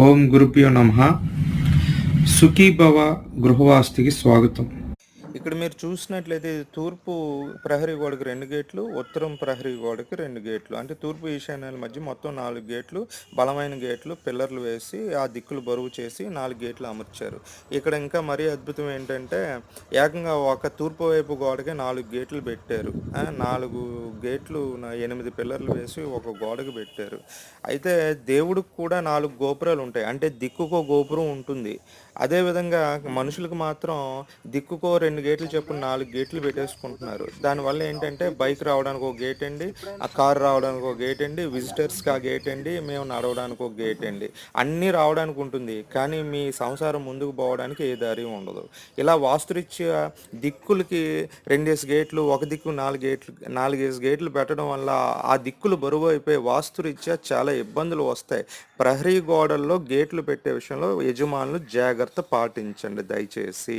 ఓం గురుభ్యో నమ. సుఖీభవ గృహవాస్తుకి స్వాగతం. ఇక్కడ మీరు చూసినట్లయితే తూర్పు ప్రహరీ గోడకి రెండు గేట్లు ఉత్తరం ప్రహరీ గోడకి రెండు గేట్లు. అంటే తూర్పు ఈశాన్యాల మధ్య మొత్తం నాలుగు గేట్లు బలమైన గేట్లు పిల్లర్లు వేసి ఆ దిక్కులు బరువు చేసి నాలుగు గేట్లు అమర్చారు. ఇక్కడ ఇంకా మరీ అద్భుతం ఏంటంటే ఏకంగా ఒక తూర్పు వైపు గోడకి నాలుగు గేట్లు పెట్టారు. నాలుగు గేట్లు ఎనిమిది పిల్లర్లు వేసి ఒక గోడకి పెట్టారు. అయితే దేవుడికి కూడా నాలుగు గోపురాలు ఉంటాయి. అంటే దిక్కుకో గోపురం ఉంటుంది. అదేవిధంగా మనుషులకు మాత్రం దిక్కుకో రెండు గేట్లు చెప్పు నాలుగు గేట్లు పెట్టేసుకుంటున్నారు. దానివల్ల ఏంటంటే బైక్ రావడానికి ఒక గేట్ అండి ఆ కార్ రావడానికి ఒక గేట్ అండి విజిటర్స్కి ఆ గేట్ అండి మేము నడవడానికి ఒక గేట్ అండి. అన్నీ రావడానికి ఉంటుంది కానీ మీ సంసారం ముందుకు పోవడానికి ఏ దారి ఉండదు. ఇలా వాస్తురీత్యా దిక్కులకి రెండేసి గేట్లు ఒక దిక్కు నాలుగు గేట్లు నాలుగేసి గేట్లు పెట్టడం వల్ల ఆ దిక్కులు బరువు అయిపోయి వాస్తురీత్యా చాలా ఇబ్బందులు వస్తాయి. ప్రహరీ గోడల్లో గేట్లు పెట్టే విషయంలో యజమానులు జాగ్రత్త పాటించండి దయచేసి.